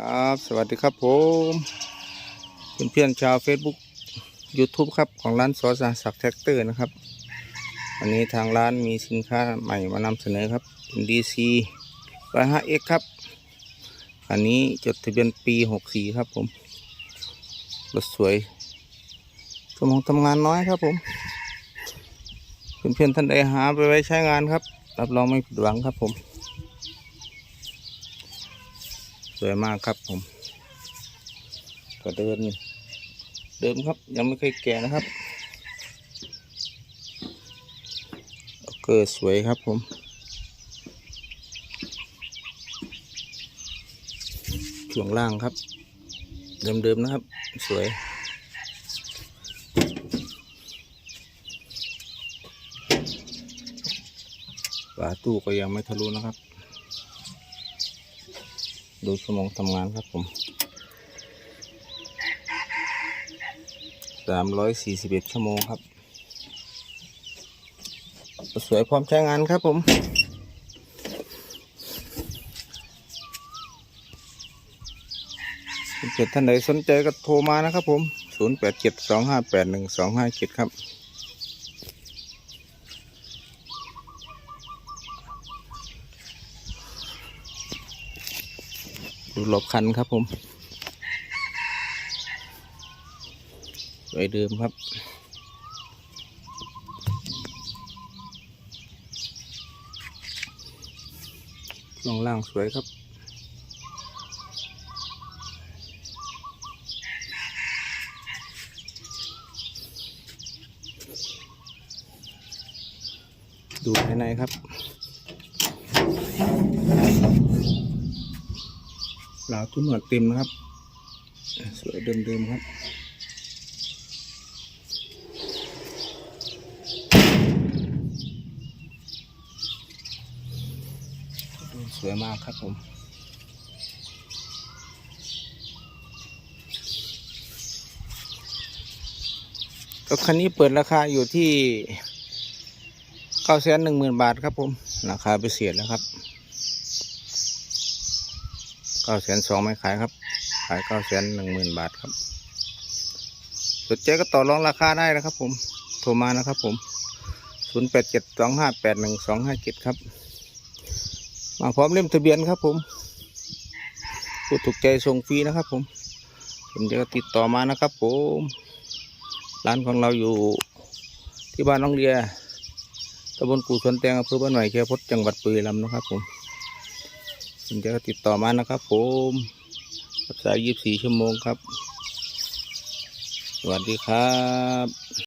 ครับ สวัสดีครับผมเพื่อนๆชาว Facebook YouTube ครับ ของร้านสอสาศักต์แท็กเตอร์นะครับ วันนี้ทางร้านมีสินค้าใหม่มานำเสนอครับเป็น DC 105X ครับคันนี้จดทะเบียนปี 64 ครับผมรถสวยสมงทำงานน้อยครับผม เพื่อนๆท่านใดหาไปไว้ใช้งานครับ รับรองไม่ผิดหวังครับผม ส วยมากครับผมก็เดินเดิมครับ ยังไม่เคยแก่นะครับเกิดสวยครับผมช่วงล่างครับ เดิมๆนะครับ สวยฝาตู้ก็ยังไม่ทะลุนะครับ ดูชั่วโมงทำงานครับผมสามร้อยสี่สิบเอ็ดชั่วโมงครับ สวยพร้อมใช้งานครับผมเกิดท่านใดสนใจก็โทรมานะครับผมศูนย์แปดเจ็ดสองห้าแปดหนึ่งสองห้าเจ็ดครับ ดูหลบคันครับผมไว้เดิมครับ ลงล่างสวยครับดูภายในครับ เหลาทุ่นหนวดเต็มนะครับ สวยเดิมๆครับสวยมากครับผมก็คันนี้เปิดราคาอยู่ที่เก้าแสนหนึ่งหมื่นบาทครับผม ราคาพิเศษแล้วครับ เก้าแสนสองไม่ขายครับ ขายเก้าแสนหนึ่งหมื่นบาทครับสนใจก็ต่อรองราคาได้นะครับ ผม โทรมานะครับ ผมศูนย์แปดเจ็ดสองห้าแปดหนึ่งสองห้าเจ็ดครับ มาพร้อมเล่มทะเบียนครับ ผมผู้ถูกใจส่งฟรีนะครับ ผมสนใจก็ติดต่อมานะครับ ผม ร้านของเราอยู่ที่บ้านน้องเรียตำบลกู่สวนแตงอำเภอบ้านใหม่เชียพดจังหวัดปุรีรัมย์นะครับผม คุณจะติดต่อมานะครับ ผมรับสาย24 ชั่วโมงครับ สวัสดีครับ